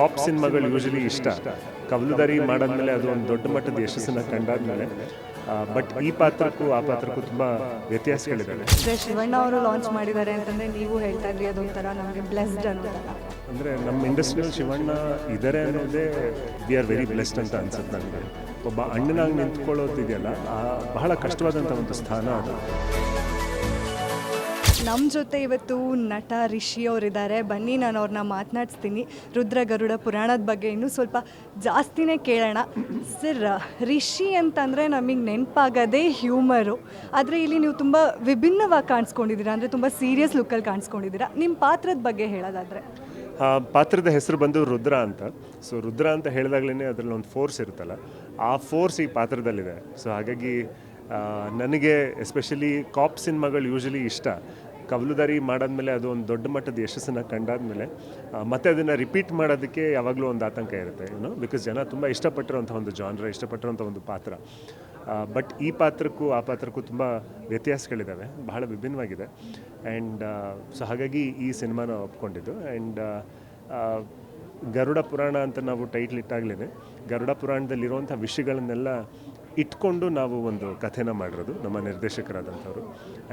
ಕಾಪ್ ಸಿನಿಮಾಗಳು ಯೂಶಲಿ ಇಷ್ಟ ಕವಲುದಾರಿ ಮಾಡಾದ್ಮೇಲೆ ಅದು ಒಂದು ದೊಡ್ಡ ಮಟ್ಟದ ಯಶಸ್ಸನ್ನು ಕಂಡಾದ್ಮೇಲೆ ಬಟ್ ಈ ಪಾತ್ರಕ್ಕೂ ಆ ಪಾತ್ರಕ್ಕೂ ತುಂಬ ವ್ಯತ್ಯಾಸಗಳಿದ್ದಾವೆ. ಅಂದರೆ ಶಿವಣ್ಣ ಅವರು ಲಾಂಚ್ ಮಾಡಿದ್ದಾರೆ ಅಂತಂದ್ರೆ ನೀವು ಹೇಳ್ತಾ ಇದ್ರಿ ಅದೊಂಥರ ನಮಗೆ ಬ್ಲೆಸ್ಡ್ ಅಂತ ಅಂದ್ರೆ ನಮ್ಮ ಇಂಡಸ್ಟ್ರಿಯಲ್ಲಿ ಶಿವಣ್ಣ ಇದ್ದಾರೆ ಅನ್ನೋದೇ ವಿ ಆರ್ ವೆರಿ ಬ್ಲೆಸ್ಡ್ ಅಂತ ಅನ್ಸುತ್ತೆ ನನಗೆ ಒಬ್ಬ ಅಣ್ಣನಾಗಿ ನಿಂತ್ಕೊಳ್ಳೋದಿದೆಯಲ್ಲ ಬಹಳ ಕಷ್ಟವಾದಂಥ ಒಂದು ಸ್ಥಾನ ಅದು. ನಮ್ಮ ಜೊತೆ ಇವತ್ತು ನಟ ರಿಷಿ ಅವರಿದ್ದಾರೆ. ಬನ್ನಿ ನಾನು ಅವ್ರನ್ನ ಮಾತನಾಡಿಸ್ತೀನಿ. ರುದ್ರ ಗರುಡ ಪುರಾಣದ ಬಗ್ಗೆ ಇನ್ನೂ ಸ್ವಲ್ಪ ಜಾಸ್ತಿನೇ ಕೇಳೋಣ. ಸರ್, ರಿಷಿ ಅಂತಂದರೆ ನಮಗೆ ನೆನಪಾಗೋದೇ ಹ್ಯೂಮರು. ಆದರೆ ಇಲ್ಲಿ ನೀವು ತುಂಬ ವಿಭಿನ್ನವಾಗಿ ಕಾಣಿಸ್ಕೊಂಡಿದ್ದೀರಾ. ಅಂದರೆ ತುಂಬ ಸೀರಿಯಸ್ ಲುಕ್ಕಲ್ಲಿ ಕಾಣಿಸ್ಕೊಂಡಿದ್ದೀರಾ. ನಿಮ್ಮ ಪಾತ್ರದ ಬಗ್ಗೆ ಹೇಳೋದಾದರೆ. ಪಾತ್ರದ ಹೆಸರು ಬಂದು ರುದ್ರ ಅಂತ. ಸೊ, ರುದ್ರ ಅಂತ ಹೇಳಿದಾಗಲೇ ಅದರಲ್ಲಿ ಒಂದು ಫೋರ್ಸ್ ಇರುತ್ತಲ್ಲ, ಆ ಫೋರ್ಸ್ ಈ ಪಾತ್ರದಲ್ಲಿದೆ. ಸೊ, ಹಾಗಾಗಿ ನನಗೆ ಎಸ್ಪೆಷಲಿ ಕಾಪ್ ಸಿನಿಮಾಗಳು ಯೂಶಲಿ ಇಷ್ಟ. ಕವಲುದಾರಿ ಮಾಡಾದ್ಮೇಲೆ ಅದು ಒಂದು ದೊಡ್ಡ ಮಟ್ಟದ ಯಶಸ್ಸನ್ನು ಕಂಡಾದ್ಮೇಲೆ ಮತ್ತೆ ಅದನ್ನು ರಿಪೀಟ್ ಮಾಡೋದಕ್ಕೆ ಯಾವಾಗಲೂ ಒಂದು ಆತಂಕ ಇರುತ್ತೆ ಏನೋ ಬಿಕಾಸ್ ಜನ ತುಂಬ ಇಷ್ಟಪಟ್ಟಿರೋಂಥ ಒಂದು ಜಾನ್ರ ಇಷ್ಟಪಟ್ಟಿರೋಂಥ ಒಂದು ಪಾತ್ರ. ಬಟ್ ಈ ಪಾತ್ರಕ್ಕೂ, ಆ ಪಾತ್ರಕ್ಕೂ ತುಂಬ ವ್ಯತ್ಯಾಸಗಳಿದ್ದಾವೆ ಬಹಳ ವಿಭಿನ್ನವಾಗಿದೆ. ಆ್ಯಂಡ್ ಸೊ ಹಾಗಾಗಿ ಈ ಸಿನಿಮಾನ ಒಪ್ಕೊಂಡಿದ್ದು. ಆ್ಯಂಡ್ ಗರುಡ ಪುರಾಣ ಅಂತ ನಾವು ಟೈಟ್ಲ್ ಇಟ್ಟಾಗಲೇ ಗರುಡ ಪುರಾಣದಲ್ಲಿರುವಂಥ ವಿಷಯಗಳನ್ನೆಲ್ಲ ಇಟ್ಕೊಂಡು ನಾವು ಒಂದು ಕಥೆನ ಮಾಡಿರೋದು, ನಮ್ಮ ನಿರ್ದೇಶಕರಾದಂಥವ್ರು.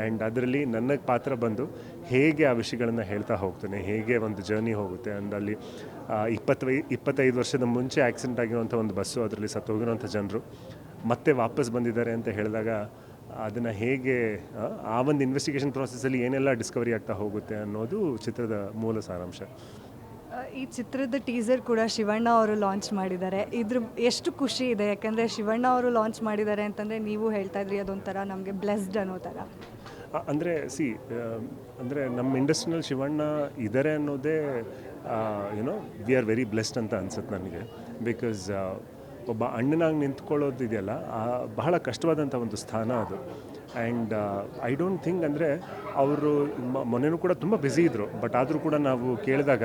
ಆ್ಯಂಡ್ ಅದರಲ್ಲಿ ನನ್ನ ಪಾತ್ರ ಬಂದು ಹೇಗೆ ಆ ವಿಷಯಗಳನ್ನು ಹೇಳ್ತಾ ಹೋಗ್ತಾನೆ, ಹೇಗೆ ಒಂದು ಜರ್ನಿ ಹೋಗುತ್ತೆ ಅಂಡ್ ಅಲ್ಲಿ ಇಪ್ಪತ್ತೈ ಇಪ್ಪತ್ತೈದು ವರ್ಷದ ಮುಂಚೆ ಆಕ್ಸಿಡೆಂಟ್ ಆಗಿರುವಂಥ ಒಂದು ಬಸ್ಸು, ಅದರಲ್ಲಿ ಸತ್ತು ಹೋಗಿರುವಂಥ ಜನರು ಮತ್ತೆ ವಾಪಸ್ ಬಂದಿದ್ದಾರೆ ಅಂತ ಹೇಳಿದಾಗ ಅದನ್ನು ಹೇಗೆ, ಆ ಒಂದು ಇನ್ವೆಸ್ಟಿಗೇಷನ್ ಪ್ರಾಸೆಸ್ಸಲ್ಲಿ ಏನೆಲ್ಲ ಡಿಸ್ಕವರಿ ಆಗ್ತಾ ಹೋಗುತ್ತೆ ಅನ್ನೋದು ಚಿತ್ರದ ಮೂಲ ಸಾರಾಂಶ. ಈ ಚಿತ್ರದ ಟೀಸರ್ ಕೂಡ ಶಿವಣ್ಣ ಅವರು ಲಾಂಚ್ ಮಾಡಿದ್ದಾರೆ. ಇದ್ರ ಎಷ್ಟು ಖುಷಿ ಇದೆ, ಯಾಕಂದರೆ ಶಿವಣ್ಣ ಅವರು ಲಾಂಚ್ ಮಾಡಿದ್ದಾರೆ ಅಂತಂದರೆ ನೀವು ಹೇಳ್ತಾ ಇದ್ರಿ, ಅದೊಂಥರ ನಮಗೆ ಬ್ಲೆಸ್ಡ್ ಅನ್ನೋ ಥರ. ಅಂದರೆ ಸಿ ಅಂದರೆ ನಮ್ಮ ಇಂಡಸ್ಟ್ರಿನಲ್ಲಿ ಶಿವಣ್ಣ ಇದ್ದಾರೆ ಅನ್ನೋದೇ you know we are very blessed ಅಂತ ಅನ್ಸುತ್ತೆ ನನಗೆ. ಬಿಕಾಸ್ ಒಬ್ಬ ಅಣ್ಣನಾಗಿ ನಿಂತ್ಕೊಳ್ಳೋದು ಇದೆಯಲ್ಲ ಬಹಳ ಕಷ್ಟವಾದಂಥ ಒಂದು ಸ್ಥಾನ ಅದು. ಆ್ಯಂಡ್ ಐ ಡೋಂಟ್ ಥಿಂಕ್ ಅಂದರೆ, ಅವರು ಮೊನ್ನೆನೂ ಕೂಡ ತುಂಬ ಬ್ಯುಸಿ ಇದ್ದರು ಬಟ್ ಆದರೂ ಕೂಡ ನಾವು ಕೇಳಿದಾಗ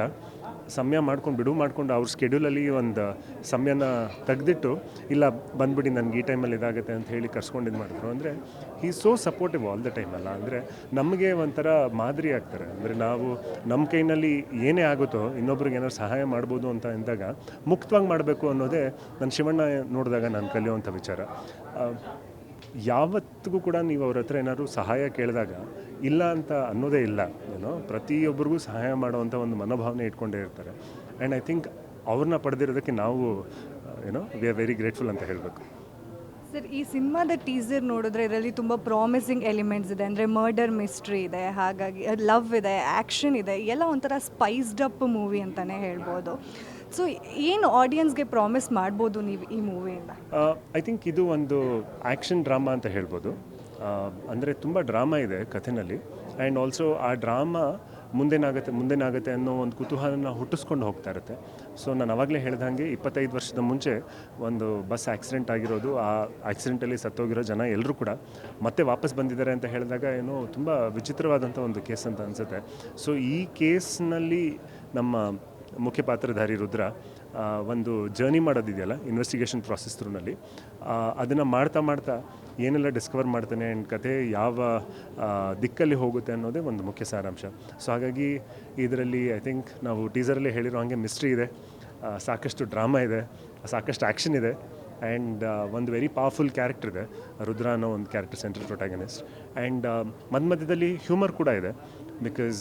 ಸಮಯ ಮಾಡ್ಕೊಂಡು ಬಿಡು ಮಾಡ್ಕೊಂಡು ಅವ್ರ ಸ್ಕೆಡ್ಯೂಲಲ್ಲಿ ಒಂದು ಸಮಯನ ತೆಗೆದಿಟ್ಟು, ಇಲ್ಲ ಬಂದ್ಬಿಡಿ ನನಗೆ ಈ ಟೈಮಲ್ಲಿ ಇದಾಗುತ್ತೆ ಅಂತ ಹೇಳಿ ಕರ್ಸ್ಕೊಂಡು ಇದು ಮಾಡಿದ್ರು. ಅಂದರೆ ಈ ಸೋ ಸಪೋರ್ಟಿವ್ ಆಲ್ ದ ಟೈಮಲ್ಲ ಅಂದರೆ ನಮಗೆ ಒಂಥರ ಮಾದರಿ ಆಗ್ತಾರೆ. ಅಂದರೆ ನಾವು ನಮ್ಮ ಕೈನಲ್ಲಿ ಏನೇ ಆಗುತ್ತೋ, ಇನ್ನೊಬ್ರಿಗೆ ಏನಾದ್ರು ಸಹಾಯ ಮಾಡ್ಬೋದು ಅಂತ ಅಂದಾಗ ಮುಕ್ತವಾಗಿ ಮಾಡಬೇಕು ಅನ್ನೋದೇ ನನ್ನ ಶಿವಣ್ಣ ನೋಡಿದಾಗ ನಾನು ಕಲಿಯುವಂಥ ವಿಚಾರ. ಯಾವತ್ತಿಗೂ ಕೂಡ ನೀವು ಅವ್ರ ಹತ್ರ ಏನಾದ್ರು ಸಹಾಯ ಕೇಳಿದಾಗ ಇಲ್ಲ ಅಂತ ಅನ್ನೋದೇ ಇಲ್ಲ ಏನೋ ಪ್ರತಿಯೊಬ್ಬರಿಗೂ ಸಹಾಯ ಮಾಡುವಂಥ ಒಂದು ಮನೋಭಾವನೆ ಇಟ್ಕೊಂಡೇ ಇರ್ತಾರೆ. ಆ್ಯಂಡ್ ಐ ಥಿಂಕ್ ಅವ್ರನ್ನ ಪಡೆದಿರೋದಕ್ಕೆ ನಾವು ಏನೋ ವಿ ಆರ್ ವೆರಿ ಗ್ರೇಟ್ಫುಲ್ ಅಂತ ಹೇಳಬೇಕು. ಸರ್, ಈ ಸಿನಿಮಾದ ಟೀಸರ್ ನೋಡಿದ್ರೆ ಇದರಲ್ಲಿ ತುಂಬ ಪ್ರಾಮಿಸಿಂಗ್ ಎಲಿಮೆಂಟ್ಸ್ ಇದೆ. ಅಂದರೆ ಮರ್ಡರ್ ಮಿಸ್ಟ್ರಿ ಇದೆ, ಹಾಗಾಗಿ ಲವ್ ಇದೆ ಆ್ಯಕ್ಷನ್ ಇದೆ, ಎಲ್ಲ ಒಂಥರ ಸ್ಪೈಸ್ಡ್ ಅಪ್ ಮೂವಿ ಅಂತಲೇ ಹೇಳ್ಬೋದು. ಸೊ ಏನು ಆಡಿಯನ್ಸ್ಗೆ ಪ್ರಾಮಿಸ್ ಮಾಡ್ಬೋದು ನೀವು ಈ ಮೂವಿಯಿಂದ ಐ ಥಿಂಕ್ ಇದು ಒಂದು ಆ್ಯಕ್ಷನ್ ಡ್ರಾಮಾ ಅಂತ ಹೇಳ್ಬೋದು. ಅಂದರೆ ತುಂಬ ಡ್ರಾಮಾ ಇದೆ ಕಥೆನಲ್ಲಿ. ಆ್ಯಂಡ್ ಆಲ್ಸೋ ಆ ಡ್ರಾಮಾ ಮುಂದೇನಾಗುತ್ತೆ ಮುಂದೇನಾಗುತ್ತೆ ಅನ್ನೋ ಒಂದು ಕುತೂಹಲನ ಹುಟ್ಟಿಸ್ಕೊಂಡು ಹೋಗ್ತಾ ಇರುತ್ತೆ. ಸೊ ನಾನು ಅವಾಗಲೇ ಹಾಗೆ ಇಪ್ಪತ್ತೈದು ವರ್ಷದ ಮುಂಚೆ ಒಂದು ಬಸ್ ಆಕ್ಸಿಡೆಂಟ್ ಆಗಿರೋದು, ಆ ಆಕ್ಸಿಡೆಂಟಲ್ಲಿ ಸತ್ತೋಗಿರೋ ಜನ ಎಲ್ಲರೂ ಕೂಡ ಮತ್ತೆ ವಾಪಸ್ ಬಂದಿದ್ದಾರೆ ಅಂತ ಹೇಳಿದಾಗ ಏನೋ ತುಂಬ ವಿಚಿತ್ರವಾದಂಥ ಒಂದು ಕೇಸ್ ಅಂತ ಅನಿಸುತ್ತೆ. ಸೊ ಈ ಕೇಸ್ನಲ್ಲಿ ನಮ್ಮ ಮುಖ್ಯ ಪಾತ್ರಧಾರಿ ರುದ್ರ ಒಂದು ಜರ್ನಿ ಮಾಡೋದಿದೆಯಲ್ಲ ಇನ್ವೆಸ್ಟಿಗೇಷನ್ ಪ್ರಾಸೆಸ್ ಥ್ರೂನಲ್ಲಿ ಅದನ್ನು ಮಾಡ್ತಾ ಮಾಡ್ತಾ ಏನೆಲ್ಲ ಡಿಸ್ಕವರ್ ಮಾಡ್ತಾನೆ ಆ್ಯಂಡ್ ಕತೆ ಯಾವ ದಿಕ್ಕಲ್ಲಿ ಹೋಗುತ್ತೆ ಅನ್ನೋದೇ ಒಂದು ಮುಖ್ಯ ಸಾರಾಂಶ. ಸೊ ಹಾಗಾಗಿ ಇದರಲ್ಲಿ ಐ ಥಿಂಕ್ ನಾವು ಟೀಸರಲ್ಲಿ ಹೇಳಿರೋ ಹಾಗೆ ಮಿಸ್ಟ್ರಿ ಇದೆ ಸಾಕಷ್ಟು ಡ್ರಾಮಾ ಇದೆ, ಸಾಕಷ್ಟು ಆ್ಯಕ್ಷನ್ ಇದೆ ಆ್ಯಂಡ್ ಒಂದು ವೆರಿ ಪವರ್ಫುಲ್ ಕ್ಯಾರೆಕ್ಟರ್ ಇದೆ, ರುದ್ರ ಅನ್ನೋ ಒಂದು ಕ್ಯಾರೆಕ್ಟರ್ ಸೆಂಟ್ರಲ್ ಪ್ರೊಟ್ಯಾಗನಿಸ್ಟ್ ಆ್ಯಂಡ್ ಮಧ್ಯ ಮಧ್ಯದಲ್ಲಿ ಹ್ಯೂಮರ್ ಕೂಡ ಇದೆ. ಬಿಕಾಸ್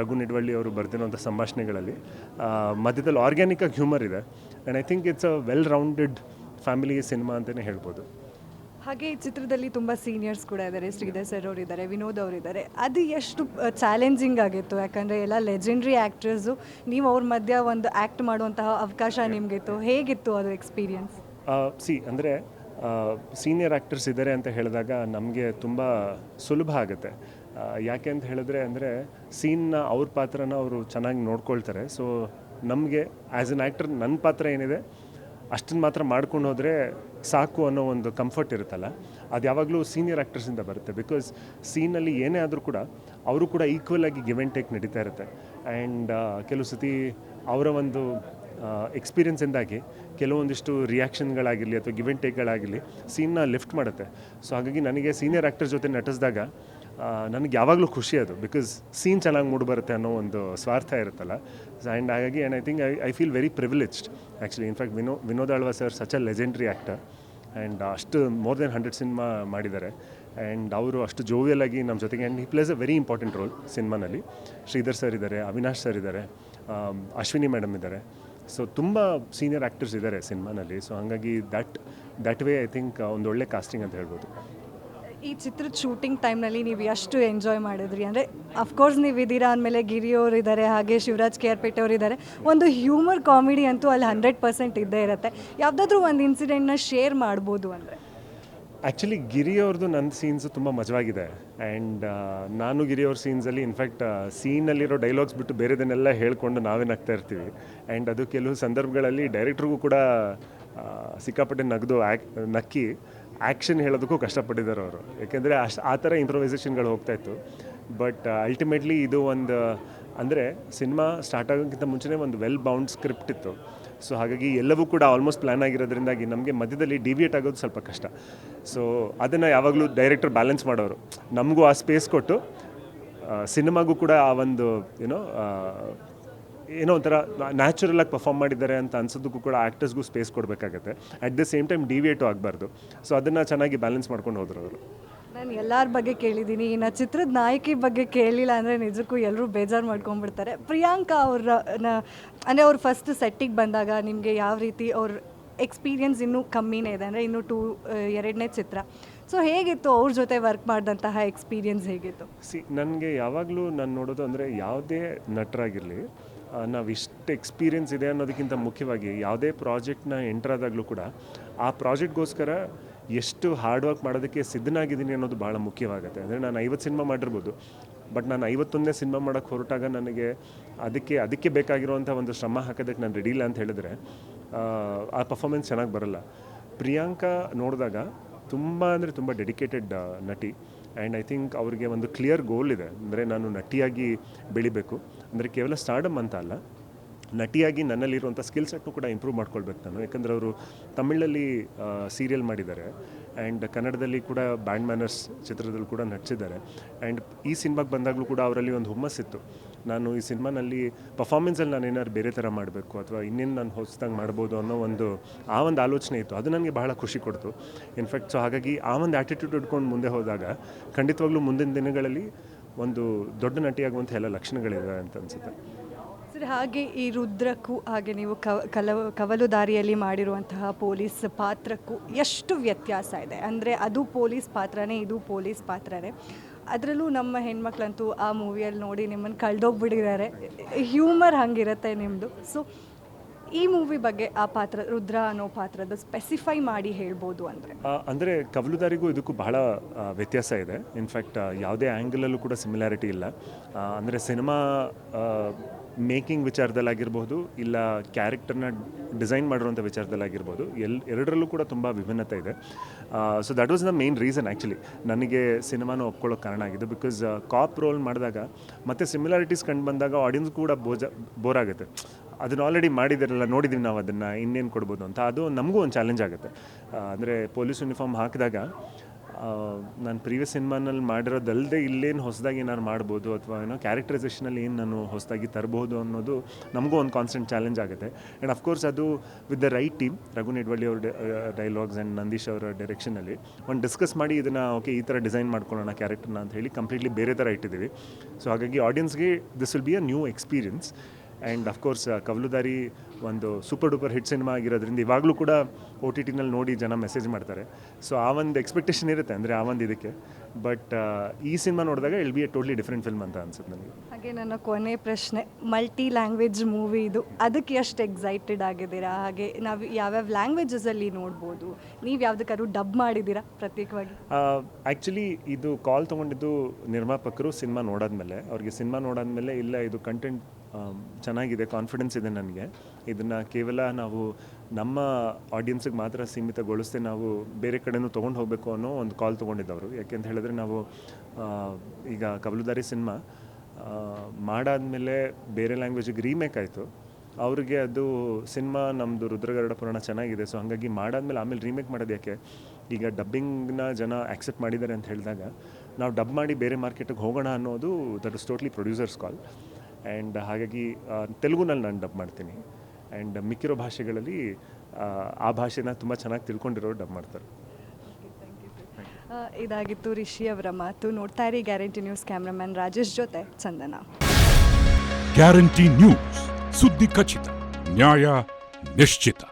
ರಘು ನಿಡ್ವಳ್ಳಿ ಅವರು ಬರ್ದಿರೋಂಥ ಸಂಭಾಷಣೆಗಳಲ್ಲಿ ಮಧ್ಯದಲ್ಲಿ ಆರ್ಗ್ಯಾನಿಕ್ ಆಗಿ ಹ್ಯೂಮರ್ ಇದೆ. And I think it's a well rounded family cinema ಅಂತಲೇ ಹೇಳ್ಬೋದು. ಹಾಗೆ ಈ ಚಿತ್ರದಲ್ಲಿ ತುಂಬ ಸೀನಿಯರ್ಸ್ ಕೂಡ ಇದ್ದಾರೆ. ಶ್ರೀಧರ್ ಸರ್ ಅವರು ಇದ್ದಾರೆ ವಿನೋದ್ ಅವರು ಇದ್ದಾರೆ. ಅದು ಎಷ್ಟು ಚಾಲೆಂಜಿಂಗ್ ಆಗಿತ್ತು. ಯಾಕಂದರೆ ಎಲ್ಲ ಲೆಜೆಂಡ್ರಿ ಆ್ಯಕ್ಟರ್ಸು ನೀವು ಅವ್ರ ಮಧ್ಯ ಒಂದು ಆ್ಯಕ್ಟ್ ಮಾಡುವಂತಹ ಅವಕಾಶ ನಿಮಗಿತ್ತು. ಹೇಗಿತ್ತು ಅದು ಎಕ್ಸ್ಪೀರಿಯನ್ಸ್ ಸಿ ಅಂದರೆ ಸೀನಿಯರ್ ಆ್ಯಕ್ಟರ್ಸ್ ಇದ್ದಾರೆ ಅಂತ ಹೇಳಿದಾಗ ನಮಗೆ ತುಂಬ ಸುಲಭ ಆಗುತ್ತೆ. ಯಾಕೆ ಅಂತ ಹೇಳಿದ್ರೆ ಅಂದರೆ ಸೀನ್ನ ಅವ್ರ ಪಾತ್ರನ ಅವರು ಚೆನ್ನಾಗಿ ನೋಡ್ಕೊಳ್ತಾರೆ. ಸೊ ನಮಗೆ ಆ್ಯಸ್ ಅನ್ ಆ್ಯಕ್ಟರ್ ನನ್ನ ಪಾತ್ರ ಏನಿದೆ ಅಷ್ಟನ್ನು ಮಾತ್ರ ಮಾಡ್ಕೊಂಡು ಹೋದರೆ ಸಾಕು ಅನ್ನೋ ಒಂದು ಕಂಫರ್ಟ್ ಇರುತ್ತಲ್ಲ. ಅದು ಯಾವಾಗಲೂ ಸೀನಿಯರ್ ಆ್ಯಕ್ಟರ್ಸಿಂದ ಬರುತ್ತೆ. ಬಿಕಾಸ್ ಸೀನಲ್ಲಿ ಏನೇ ಆದರೂ ಕೂಡ ಅವರು ಕೂಡ ಈಕ್ವಲ್ ಆಗಿ ಗಿವ್ ಆ್ಯಂಡ್ ಟೇಕ್ ನಡೀತಾ ಇರುತ್ತೆ. ಆ್ಯಂಡ್ ಕೆಲವು ಸತಿ ಅವರ ಒಂದು ಎಕ್ಸ್ಪೀರಿಯನ್ಸಿಂದಾಗಿ ಕೆಲವೊಂದಿಷ್ಟು ರಿಯಾಕ್ಷನ್ಗಳಾಗಿರಲಿ ಅಥವಾ ಗಿವ್ ಆ್ಯಂಡ್ ಟೇಕ್ಗಳಾಗಿರಲಿ ಸೀನ್ನ ಲಿಫ್ಟ್ ಮಾಡುತ್ತೆ. ಸೊ ಹಾಗಾಗಿ ನನಗೆ ಸೀನಿಯರ್ ಆ್ಯಕ್ಟರ್ ಜೊತೆ ನಟಿಸಿದಾಗ ನನಗೆ ಯಾವಾಗಲೂ ಖುಷಿ ಅದು ಬಿಕಾಸ್ ಸೀನ್ ಚೆನ್ನಾಗಿ ಮೂಡಿಬರುತ್ತೆ ಅನ್ನೋ ಒಂದು ಸ್ವಾರ್ಥ ಇರುತ್ತಲ್ಲ. ಆ್ಯಂಡ್ ಹಾಗಾಗಿ and I think I I feel very privileged actually in fact Vino, Vinod Alva sir such a legendary actor and ಅಷ್ಟು ಮೋರ್ ದೆನ್ ಹಂಡ್ರೆಡ್ ಸಿನಿಮಾ ಮಾಡಿದ್ದಾರೆ. ಆ್ಯಂಡ್ ಅವರು ಅಷ್ಟು ಜೋವಿಯಲ್ ಆಗಿ ನಮ್ಮ ಜೊತೆಗೆ and he plays a very important role ಸಿನಿಮಾನಲ್ಲಿ Shridhar sir ಇದ್ದಾರೆ, Avinash sir ಇದ್ದಾರೆ Ashwini madam ಇದ್ದಾರೆ. ಸೊ ತುಂಬ ಸೀನಿಯರ್ ಆ್ಯಕ್ಟರ್ಸ್ ಇದ್ದಾರೆ ಸಿನಿಮಾನಲ್ಲಿ ಸೊ ಹಾಗಾಗಿ that that way I think ಒಂದು ಒಳ್ಳೆ ಕಾಸ್ಟಿಂಗ್ ಅಂತ ಹೇಳ್ಬೋದು. ಈ ಚಿತ್ರದ ಶೂಟಿಂಗ್ ಟೈಮ್ನಲ್ಲಿ ನೀವು ಎಷ್ಟು ಎಂಜಾಯ್ ಮಾಡಿದ್ರಿ? ಅಂದರೆ ಅಫ್ಕೋರ್ಸ್ ನೀವು ಇದ್ದೀರಾ ಅಂದಮೇಲೆ ಗಿರಿ ಅವರು ಇದ್ದಾರೆ, ಹಾಗೆ ಶಿವರಾಜ್ ಕೇರ್ಪೇಟೆ ಅವರು ಇದ್ದಾರೆ. ಒಂದು ಹ್ಯೂಮರ್ ಕಾಮಿಡಿ ಅಂತೂ ಅಲ್ಲಿ ಹಂಡ್ರೆಡ್ ಪರ್ಸೆಂಟ್ ಇದ್ದೇ ಇರುತ್ತೆ. ಯಾವುದಾದ್ರೂ ಒಂದು ಇನ್ಸಿಡೆಂಟ್ನ ಶೇರ್ ಮಾಡ್ಬೋದು ಅಂದರೆ. ಆ್ಯಕ್ಚುಲಿ ಗಿರಿಯವ್ರದ್ದು ನನ್ನ ಸೀನ್ಸು ತುಂಬ ಮಜವಾಗಿದೆ ಆ್ಯಂಡ್ ನಾನು ಗಿರಿಯವ್ರ ಸೀನ್ಸಲ್ಲಿ ಇನ್ಫ್ಯಾಕ್ಟ್ ಸೀನಲ್ಲಿರೋ ಡೈಲಾಗ್ಸ್ ಬಿಟ್ಟು ಬೇರೆದನ್ನೆಲ್ಲ ಹೇಳ್ಕೊಂಡು ನಾವೇ ನಗ್ತಾ ಇರ್ತೀವಿ. ಆ್ಯಂಡ್ ಅದು ಕೆಲವು ಸಂದರ್ಭಗಳಲ್ಲಿ ಡೈರೆಕ್ಟ್ರಿಗೂ ಕೂಡ ಸಿಕ್ಕಾಪಟ್ಟೆ ನಗದು ಆ್ಯಕ್ ನಕ್ಕಿ. ಆ್ಯಕ್ಷನ್ ಹೇಳೋದಕ್ಕೂ ಕಷ್ಟಪಟ್ಟಿದ್ದಾರೆ ಅವರು. ಯಾಕೆಂದರೆ ಅಷ್ಟು ಆ ಥರ ಇಂಪ್ರೊವೈಸೇಷನ್ಗಳು ಹೋಗ್ತಾಯಿತ್ತು ಬಟ್ ಅಲ್ಟಿಮೇಟ್ಲಿ ಇದು ಒಂದು, ಅಂದರೆ ಸಿನಿಮಾ ಸ್ಟಾರ್ಟ್ ಆಗೋಕ್ಕಿಂತ ಮುಂಚೆನೇ ಒಂದು ವೆಲ್ ಬೌಂಡ್ ಸ್ಕ್ರಿಪ್ಟ್ ಇತ್ತು. ಸೊ ಹಾಗಾಗಿ ಎಲ್ಲವೂ ಕೂಡ ಆಲ್ಮೋಸ್ಟ್ ಪ್ಲ್ಯಾನ್ ಆಗಿರೋದ್ರಿಂದಾಗಿ ನಮಗೆ ಮಧ್ಯದಲ್ಲಿ ಡಿವಿಯೇಟ್ ಆಗೋದು ಸ್ವಲ್ಪ ಕಷ್ಟ. ಸೊ ಅದನ್ನು ಯಾವಾಗಲೂ ಡೈರೆಕ್ಟರ್ ಬ್ಯಾಲೆನ್ಸ್ ಮಾಡೋರು. ನಮಗೂ ಆ ಸ್ಪೇಸ್ ಕೊಟ್ಟು ಸಿನಿಮಾಗೂ ಕೂಡ ಆ ಒಂದು ಏನೋ ಏನೋ ಒಂಥರ ನ್ಯಾಚುರಲ್ ಆಗಿ ಪರ್ಫಾರ್ಮ್ ಮಾಡಿದ್ದಾರೆ ಅಂತ ಅನ್ಸೋದಕ್ಕೂ ಕೂಡ ಆ್ಯಕ್ಟರ್ಸ್ಗೂ ಸ್ಪೇಸ್ ಕೊಡಬೇಕಾಗತ್ತೆ. At the same time deviate ಆಗಬಾರ್ದು. ಸೊ ಅದನ್ನು ಚೆನ್ನಾಗಿ ಬ್ಯಾಲೆನ್ಸ್ ಮಾಡ್ಕೊಂಡು ಹೋದ್ರು ಅವರು. ನಾನು ಎಲ್ಲರ ಬಗ್ಗೆ ಕೇಳಿದ್ದೀನಿ. ಇನ್ನು ಚಿತ್ರದ ನಾಯಕಿ ಬಗ್ಗೆ ಕೇಳಿಲ್ಲ ಅಂದರೆ ನಿಜಕ್ಕೂ ಎಲ್ಲರೂ ಬೇಜಾರು ಮಾಡ್ಕೊಂಡ್ಬಿಡ್ತಾರೆ. ಪ್ರಿಯಾಂಕಾ ಅವರ ಅಂದರೆ ಅವ್ರು ಫಸ್ಟ್ ಸೆಟ್ಟಿಗೆ ಬಂದಾಗ ನಿಮಗೆ ಯಾವ ರೀತಿ ಅವ್ರ ಎಕ್ಸ್ಪೀರಿಯನ್ಸ್ ಇನ್ನೂ ಕಮ್ಮಿನೇ ಇದೆ. ಅಂದರೆ ಇನ್ನೂ ಟೂ ಎರಡನೇ ಚಿತ್ರ. ಸೊ ಹೇಗಿತ್ತು ಅವ್ರ ಜೊತೆ ವರ್ಕ್ ಮಾಡಿದಂತಹ ಎಕ್ಸ್ಪೀರಿಯನ್ಸ್ ಹೇಗಿತ್ತು? ಸಿ ನನಗೆ ಯಾವಾಗಲೂ ನಾನು ನೋಡೋದು ಅಂದರೆ ಯಾವುದೇ ನಟರಾಗಿರಲಿ ನಾವು ಇಷ್ಟು ಎಕ್ಸ್ಪೀರಿಯನ್ಸ್ ಇದೆ ಅನ್ನೋದಕ್ಕಿಂತ ಮುಖ್ಯವಾಗಿ ಯಾವುದೇ ಪ್ರಾಜೆಕ್ಟ್ನ ಎಂಟರ್ ಆದಾಗಲೂ ಕೂಡ ಆ ಪ್ರಾಜೆಕ್ಟ್ಗೋಸ್ಕರ ಎಷ್ಟು ಹಾರ್ಡ್ ವರ್ಕ್ ಮಾಡೋದಕ್ಕೆ ಸಿದ್ಧನಾಗಿದ್ದೀನಿ ಅನ್ನೋದು ಭಾಳ ಮುಖ್ಯವಾಗುತ್ತೆ. ಅಂದರೆ ನಾನು ಐವತ್ತು ಸಿನಿಮಾ ಮಾಡಿರ್ಬೋದು. ಬಟ್ ನಾನು ಐವತ್ತೊಂದನೇ ಸಿನಿಮಾ ಮಾಡೋಕ್ಕೆ ಹೊರಟಾಗ ನನಗೆ ಅದಕ್ಕೆ ಅದಕ್ಕೆ ಬೇಕಾಗಿರುವಂಥ ಒಂದು ಶ್ರಮ ಹಾಕೋದಕ್ಕೆ ನಾನು ರೆಡಿ ಇಲ್ಲ ಅಂತ ಹೇಳಿದ್ರೆ ಆ, ಪರ್ಫಾಮೆನ್ಸ್ ಚೆನ್ನಾಗಿ ಬರಲ್ಲ. ಪ್ರಿಯಾಂಕಾ ನೋಡಿದಾಗ ತುಂಬ ಅಂದರೆ ತುಂಬ ಡೆಡಿಕೇಟೆಡ್ ನಟಿ. ಆ್ಯಂಡ್ ಐ ಥಿಂಕ್ ಅವರಿಗೆ ಒಂದು ಕ್ಲಿಯರ್ ಗೋಲ್ ಇದೆ. ಅಂದರೆ ನಾನು ನಟಿಯಾಗಿ ಬೆಳಿಬೇಕು. ಅಂದರೆ ಕೇವಲ ಸ್ಟಾರ್ಡಮ್ ಅಂತ ಅಲ್ಲ. ನಟಿಯಾಗಿ ನನ್ನಲ್ಲಿರುವಂಥ ಸ್ಕಿಲ್ ಸೆಟ್ನು ಕೂಡ ಇಂಪ್ರೂವ್ ಮಾಡ್ಕೊಳ್ಬೇಕು ನಾನು. ಯಾಕಂದರೆ ಅವರು ತಮಿಳಲ್ಲಿ ಸೀರಿಯಲ್ ಮಾಡಿದ್ದಾರೆ. ಆ್ಯಂಡ್ ಕನ್ನಡದಲ್ಲಿ ಕೂಡ ಬ್ಯಾಂಡ್ ಮ್ಯಾನರ್ಸ್ ಚಿತ್ರದಲ್ಲಿ ಕೂಡ ನಟಿಸಿದ್ದಾರೆ. ಆ್ಯಂಡ್ ಈ ಸಿನಿಮಾಗೆ ಬಂದಾಗಲೂ ಕೂಡ ಅವರಲ್ಲಿ ಒಂದು ಹುಮ್ಮಸ್ಸಿತ್ತು ನಾನು ಈ ಸಿನಿಮಾನಲ್ಲಿ ಪರ್ಫಾರ್ಮೆನ್ಸಲ್ಲಿ ನಾನು ಏನಾದ್ರು ಬೇರೆ ಥರ ಮಾಡಬೇಕು ಅಥವಾ ಇನ್ನೇನು ನಾನು ಹೊಸದಾಗಿ ಮಾಡ್ಬೋದು ಅನ್ನೋ ಒಂದು, ಆ ಒಂದು ಆಲೋಚನೆ ಇತ್ತು. ಅದು ನನಗೆ ಬಹಳ ಖುಷಿ ಕೊಡ್ತು. ಇನ್ಫ್ಯಾಕ್ಟ್ ಸೊ ಹಾಗಾಗಿ ಆ ಒಂದು ಆ್ಯಟಿಟ್ಯೂಡ್ ಇಟ್ಕೊಂಡು ಮುಂದೆ ಹೋದಾಗ ಖಂಡಿತವಾಗ್ಲೂ ಮುಂದಿನ ದಿನಗಳಲ್ಲಿ ಒಂದು ದೊಡ್ಡ ನಟಿಯಾಗುವಂಥ ಎಲ್ಲ ಲಕ್ಷಣಗಳಿವೆ ಅಂತ ಅನಿಸುತ್ತೆ. ಸರ್, ಹಾಗೆ ಈ ರುದ್ರಕ್ಕೂ ಹಾಗೆ ನೀವು ಕಲವ ಕವಲು ದಾರಿಯಲ್ಲಿ ಮಾಡಿರುವಂತಹ ಪೊಲೀಸ್ ಪಾತ್ರಕ್ಕೂ ಎಷ್ಟು ವ್ಯತ್ಯಾಸ ಇದೆ? ಅಂದರೆ ಅದು ಪೊಲೀಸ್ ಪಾತ್ರನೇ, ಇದು ಪೊಲೀಸ್ ಪಾತ್ರನೇ. ಅದರಲ್ಲೂ ನಮ್ಮ ಹೆಣ್ಮಕ್ಳಂತೂ ಆ ಮೂವಿಯಲ್ಲಿ ನೋಡಿ ನಿಮ್ಮನ್ನು ಕಳ್ದೋಗ್ಬಿಟ್ಟಿದ್ದಾರೆ. ಹ್ಯೂಮರ್ ಹಂಗಿರುತ್ತೆ ನಿಮ್ಮದು ಸೊ ಈ ಮೂವಿ ಬಗ್ಗೆ ಆ ಪಾತ್ರ, ರುದ್ರ ಅನ್ನೋ ಪಾತ್ರದ ಸ್ಪೆಸಿಫೈ ಮಾಡಿ ಹೇಳ್ಬೋದು ಅಂದರೆ. ಅಂದರೆ ಕವಲುದಾರಿಗೂ ಇದಕ್ಕೂ ಬಹಳ ವ್ಯತ್ಯಾಸ ಇದೆ. ಇನ್ಫ್ಯಾಕ್ಟ್ ಯಾವುದೇ ಆ್ಯಂಗಲಲ್ಲೂ ಕೂಡ ಸಿಮಿಲಾರಿಟಿ ಇಲ್ಲ. ಅಂದರೆ ಸಿನಿಮಾ ಮೇಕಿಂಗ್ ವಿಚಾರದಲ್ಲಾಗಿರ್ಬೋದು ಇಲ್ಲ ಕ್ಯಾರೆಕ್ಟರ್ನ ಡಿಸೈನ್ ಮಾಡಿರುವಂಥ ವಿಚಾರದಲ್ಲಾಗಿರ್ಬೋದು ಎಲ್, ಎರಡರಲ್ಲೂ ಕೂಡ ತುಂಬ ವಿಭಿನ್ನತೆ ಇದೆ. So that was the main reason actually ನನಗೆ ಸಿನಿಮಾನ ಒಪ್ಕೊಳ್ಳೋಕೆ ಕಾರಣ ಆಗಿದೆ ಬಿಕಾಸ್ ಕಾಪ್ ರೋಲ್ ಮಾಡಿದಾಗ ಮತ್ತು ಸಿಮಿಲಾರಿಟೀಸ್ ಕಂಡು ಬಂದಾಗ ಆಡಿಯನ್ಸ್ ಕೂಡ ಬೋಜ ಬೋರ್ ಆಗುತ್ತೆ. ಅದನ್ನು ಆಲ್ರೆಡಿ ಮಾಡಿದಿರಲ್ಲ ನೋಡಿದ್ದೀವಿ ನಾವು ಅದನ್ನು, ಇನ್ನೇನು ಕೊಡ್ಬೋದು ಅಂತ. ಅದು ನಮಗೂ ಒಂದು ಚಾಲೆಂಜ್ ಆಗುತ್ತೆ. ಅಂದರೆ ಪೊಲೀಸ್ ಯೂನಿಫಾರ್ಮ್ ಹಾಕಿದಾಗ ನಾನು ಪ್ರೀವಿಯಸ್ ಸಿನಿಮಾನಲ್ಲಿ ಮಾಡಿರೋದಲ್ಲದೆ ಇಲ್ಲೇನು ಹೊಸದಾಗಿ ಏನಾರು ಮಾಡ್ಬೋದು ಅಥವಾ, ಏನೋ ಕ್ಯಾರೆಕ್ಟರೈಸೇಷನಲ್ಲಿ ಏನು ನಾನು ಹೊಸದಾಗಿ ತರಬಹುದು ಅನ್ನೋದು ನಮಗೂ ಒಂದು ಕಾನ್ಸ್ಟೆಂಟ್ ಚಾಲೆಂಜ್ ಆಗುತ್ತೆ. ಆ್ಯಂಡ್ ಅಫ್ಕೋರ್ಸ್ ಅದು with the right team Raghu Nidvalli ಅವ್ರ ಡೈಲಾಗ್ಸ್ ಆ್ಯಂಡ್ ನಂದೀಶ್ ಅವರ ಡೈರೆಕ್ಷನಲ್ಲಿ ಒಂದು ಡಿಸ್ಕಸ್ ಮಾಡಿ ಇದನ್ನು ಓಕೆ ಈ ಥರ ಡಿಸೈನ್ ಮಾಡ್ಕೊಳ್ಳೋಣ ಕ್ಯಾರೆಕ್ಟರ್ನ ಅಂತ ಹೇಳಿ ಕಂಪ್ಲೀಟ್ಲಿ ಬೇರೆ ಥರ ಇಟ್ಟಿದ್ದೀವಿ. ಸೊ ಹಾಗಾಗಿ ಆಡಿಯನ್ಸ್ಗೆ this will be a new experience and of course Kavaludaari ಒಂದು ಸೂಪರ್ ಡೂಪರ್ ಹಿಟ್ ಸಿನಿಮಾ ಆಗಿರೋದ್ರಿಂದ ಇವಾಗಲೂ ಕೂಡ ಒ ಟಿ ಟಿನಲ್ಲಿ ನೋಡಿ ಜನ ಮೆಸೇಜ್ ಮಾಡ್ತಾರೆ. ಸೊ ಆ ಒಂದು ಎಕ್ಸ್ಪೆಕ್ಟೇಷನ್ ಇರುತ್ತೆ ಅಂದರೆ ಆ ಒಂದು ಇದಕ್ಕೆ. ಬಟ್ ಈ ಸಿನಿಮಾ ನೋಡಿದಾಗ it'll be a totally different film ಅಂತ ಅನ್ಸುತ್ತೆ ನನಗೆ. ಹಾಗೆ ನನ್ನ ಕೊನೆ ಪ್ರಶ್ನೆ ಮಲ್ಟಿ ಲ್ಯಾಂಗ್ವೇಜ್ ಮೂವಿ ಇದು ಅದಕ್ಕೆ ಎಷ್ಟು ಎಕ್ಸೈಟೆಡ್ ಆಗಿದ್ದೀರಾ? ಹಾಗೆ ನಾವು ಯಾವ್ಯಾವ ಲ್ಯಾಂಗ್ವೇಜಸಲ್ಲಿ ನೋಡ್ಬೋದು? ನೀವು ಯಾವುದಕ್ಕಾದ್ರೂ ಡಬ್ ಮಾಡಿದ್ದೀರಾ ಪ್ರತ್ಯೇಕವಾಗಿ? ಆ್ಯಕ್ಚುಲಿ ಇದು ಕಾಲ್ ತೊಗೊಂಡಿದ್ದು ನಿರ್ಮಾಪಕರು ಸಿನಿಮಾ ನೋಡಾದ್ಮೇಲೆ ಅವ್ರಿಗೆ ಸಿನಿಮಾ ನೋಡಾದ್ಮೇಲೆ ಇಲ್ಲ ಇದು ಕಂಟೆಂಟ್ ಚೆನ್ನಾಗಿದೆ ಕಾನ್ಫಿಡೆನ್ಸ್ ಇದೆ ನನಗೆ. ಇದನ್ನು ಕೇವಲ ನಾವು ನಮ್ಮ ಆಡಿಯನ್ಸಿಗೆ ಮಾತ್ರ ಸೀಮಿತಗೊಳಿಸ್ದೆ ನಾವು ಬೇರೆ ಕಡೆನೂ ತೊಗೊಂಡು ಹೋಗಬೇಕು ಅನ್ನೋ ಒಂದು ಕಾಲ್ ತೊಗೊಂಡಿದ್ದವರು. ಯಾಕೆಂತ ಹೇಳಿದ್ರೆ ನಾವು ಈಗ ಕಬಲುದಾರಿ ಸಿನಿಮಾ ಮಾಡಾದಮೇಲೆ ಬೇರೆ ಲ್ಯಾಂಗ್ವೇಜಿಗೆ ರೀಮೇಕ್ ಆಯಿತು. ಅವ್ರಿಗೆ ಅದು ಸಿನಿಮಾ ನಮ್ಮದು ರುದ್ರಗರಡ ಪುರಾಣ ಚೆನ್ನಾಗಿದೆ. ಸೊ ಹಾಗಾಗಿ ಮಾಡಾದ್ಮೇಲೆ ಆಮೇಲೆ ರೀಮೇಕ್ ಮಾಡೋದು ಯಾಕೆ? ಈಗ ಡಬ್ಬಿಂಗ್ನ ಜನ ಆ್ಯಕ್ಸೆಪ್ಟ್ ಮಾಡಿದ್ದಾರೆ ಅಂತ ಹೇಳಿದಾಗ, ನಾವು ಡಬ್ ಮಾಡಿ ಬೇರೆ ಮಾರ್ಕೆಟಿಗೆ ಹೋಗೋಣ ಅನ್ನೋದು that is totally producers call and ಹಾಗಾಗಿ ತೆಲುಗುನಲ್ಲಿ ನಾನು ಡಬ್ ಮಾಡ್ತೀನಿ. ಆ್ಯಂಡ್ ಮಿಕ್ಕಿರೋ ಭಾಷೆಗಳಲ್ಲಿ ಆ, ಭಾಷೆನ ತುಂಬ ಚೆನ್ನಾಗಿ ತಿಳ್ಕೊಂಡಿರೋರು ಡಬ್ ಮಾಡ್ತಾರೆ. ಇದಾಗಿತ್ತು ರಿಷಿ ಅವರ ಮಾತು. ನೋಡ್ತಾ ಇರಿ ಗ್ಯಾರಂಟಿ ನ್ಯೂಸ್ ಕ್ಯಾಮ್ರಾಮನ್ ರಾಜೇಶ್ ಜೊತೆ ಚಂದನ. ಗ್ಯಾರಂಟಿ ನ್ಯೂಸ್ ಸುದ್ದಿ ಖಚಿತ ನ್ಯಾಯ ನಿಶ್ಚಿತ.